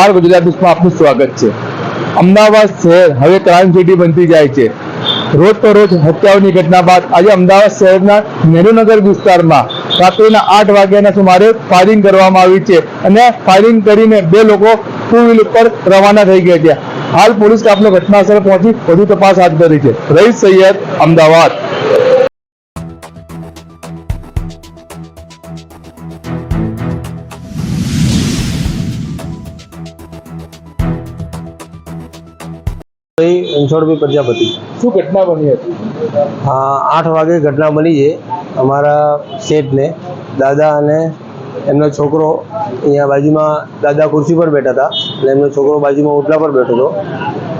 R Gujarat ન્યૂઝમાં આપનું સ્વાગત છે. અમદાવાદ શહેર હવે ક્રાઇમ સિટી બનતી જાય છે. રોજ તો રોજ હત્યાઓની ઘટના બાદ આજે અમદાવાદ શહેરના નેહરુનગર વિસ્તારમાં રાત્રિના આઠ વાગ્યાના સુમારે ફાયરિંગ કરવામાં આવી છે અને ફાયરિંગ કરીને બે લોકો ટુ વ્હીલ ઉપર રવાના થઈ ગયા છે. હાલ પોલીસ સ્ટાફનો ઘટનાસ્થળે પહોંચી વધુ તપાસ હાથ ધરી છે. રહીશ સૈયદ અમદાવાદ. રણછોડભાઈ પ્રજાપતિ. શું ઘટના બની હતી? હા આઠ વાગે ઘટના બની છે અમારા શેઠને. દાદા અને એમનો છોકરો અહીંયા બાજુમાં દાદા ખુરશી પર બેઠા હતા અને એમનો છોકરો બાજુમાં ઓટલા પર બેઠો હતો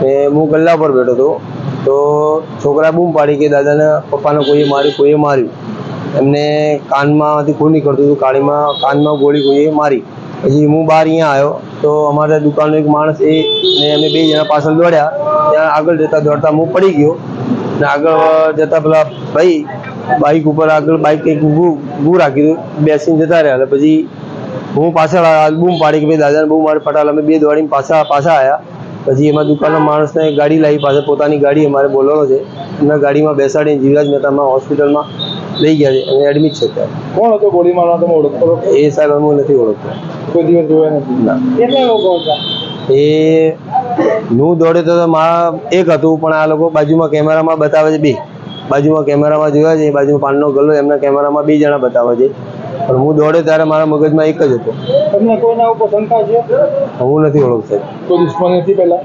ને હું ગલ્લા પર બેઠો હતો. તો છોકરા બૂમ પાડી કે દાદાને પપ્પાને કોઈએ માર્યું કોઈએ માર્યું. એમને કાનમાંથી ખૂન નીકળતું હતું કાળીમાં કાનમાં ગોળી કોઈએ મારી. પછી હું બહાર અહીંયા આવ્યો. તો અમારા દુકાનનો એક માણસ એ ને અમે બે જણા પાછળ દોડ્યા. ત્યાં આગળ જતા દોડતા હું પડી ગયો. ને આગળ જતા પેલા ભાઈ બાઇક ઉપર આગળ બાઇક કંઈક ઊભું ઊભું રાખી દીધું બેસીને જતા રહ્યા. એટલે પછી હું પાછળ બૂમ પાડી કે ભાઈ દાદાને બૂમ મારે ફટાલ અમે બે દોડીને પાછા પાછા આવ્યા પછી એમાં દુકાનના માણસને ગાડી લાવી પાસે પોતાની ગાડી અમારે બોલાવો છે. એમના ગાડીમાં બેસાડીને જીવરાજ મહેતામાં હોસ્પિટલમાં લઈ ગયા છે અને એડમિટ છે ત્યાં કોણ હતો ગોળી મારવા તમે ઓળખો એ સાહેબ હું નથી ઓળખતો. કોઈ દિવસ જોયા નથી? ના. કેટલા લોકો હતા? એ હું દોડે તો મારા એક હતું પણ આ લોકો બાજુમાં કેમેરામાં બતાવે છે બે. બાજુમાં કેમેરામાં જોયા છે એ બાજુમાં પાનનો ગલ્લો એમના કેમેરામાં બે જણા બતાવે છે. પણ હું દોડે ત્યારે મારા મગજમાં એક જ હતો. તમને કોઈના ઉપર શંકા છે? હું નથી ઓળખતો. કોઈ દુશ્મન નથી પહેલા?